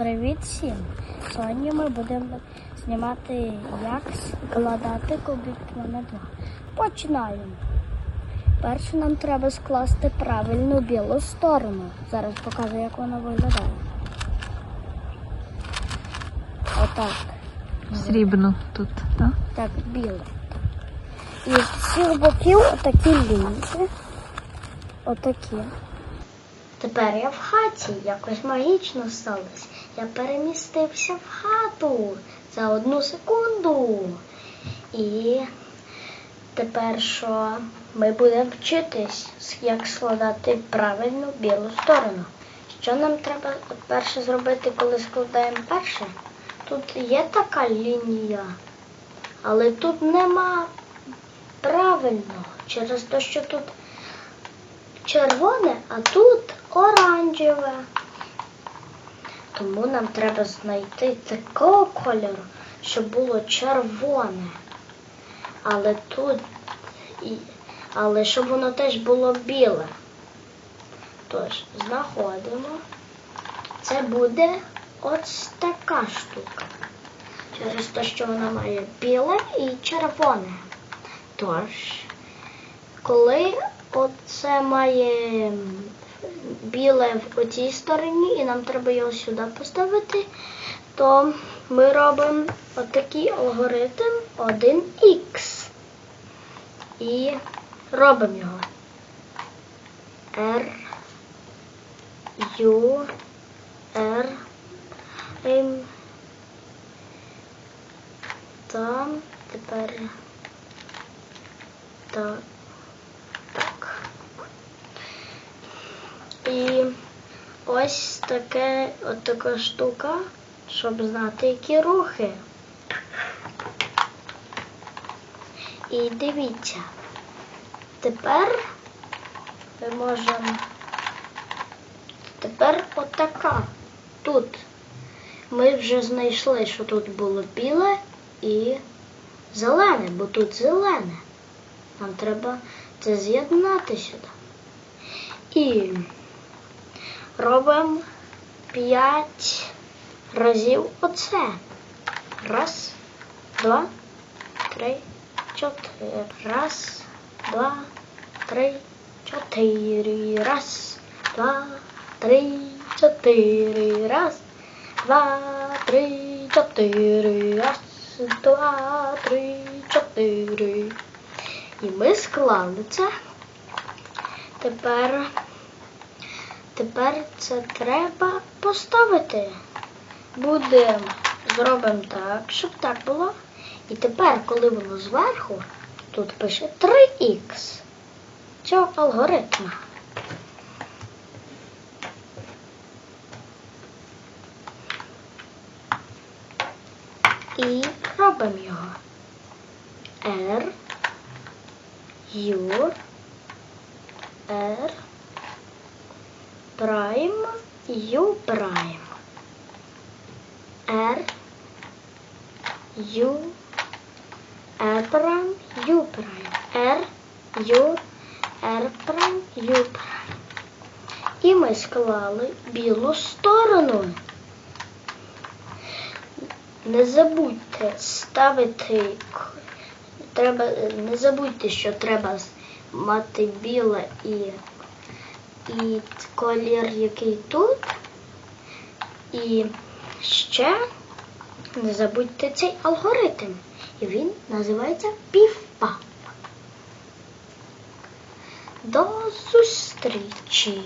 Привіт всім! Сьогодні ми будемо знімати, як складати кубик на 2. Починаємо. Перше нам треба скласти правильну білу сторону. Зараз покажу, як вона виглядає. Отак. Срібну тут, так? Так, біле. І з всіх боків отакі лінії. Отакі. Тепер я в хаті, якось магічно сталося. Я перемістився в хату за одну секунду. І тепер що ми будемо вчитись, як складати правильну білу сторону. Що нам треба перше зробити, коли складаємо перше? Тут є така лінія, але тут нема правильного через те, що тут червоне, а тут оранжеве. Тому нам треба знайти такого кольору, щоб було червоне. Але тут, але щоб воно теж було біле. Тож, знаходимо. Це буде ось така штука. Через те, що вона має біле і червоне. Тож, коли оце має біле в оцій стороні, і нам треба його сюди поставити, то ми робимо отакий алгоритм 1х. І робимо його. R, U, R, М. Там тепер. Так. І ось таке, от така штука, щоб знати, які рухи. І дивіться, тепер ми можемо. Тепер отака. Тут ми вже знайшли, що тут було біле і зелене, бо тут зелене. Нам треба це з'єднати сюди. І робимо п'ять разів оце. Раз, два, три, чотири. Раз, два, три, чотири. Раз, два, три, чотири. Раз, два, три, чотири. Раз, два, три, чотири. І ми склали це. Тепер, тепер це треба поставити. Будемо, зробимо так, щоб так було. І тепер, коли воно зверху, тут пише 3х цього алгоритму. І робимо його. R U R прайм U прайм R U R прайм U прайм R U R прайм U прайм. І ми склали білу сторону. Не забудьте ставити треба не забудьте, що треба мати біле і, і колір, який тут. І ще не забудьте цей алгоритм. І він називається півпа. До зустрічі!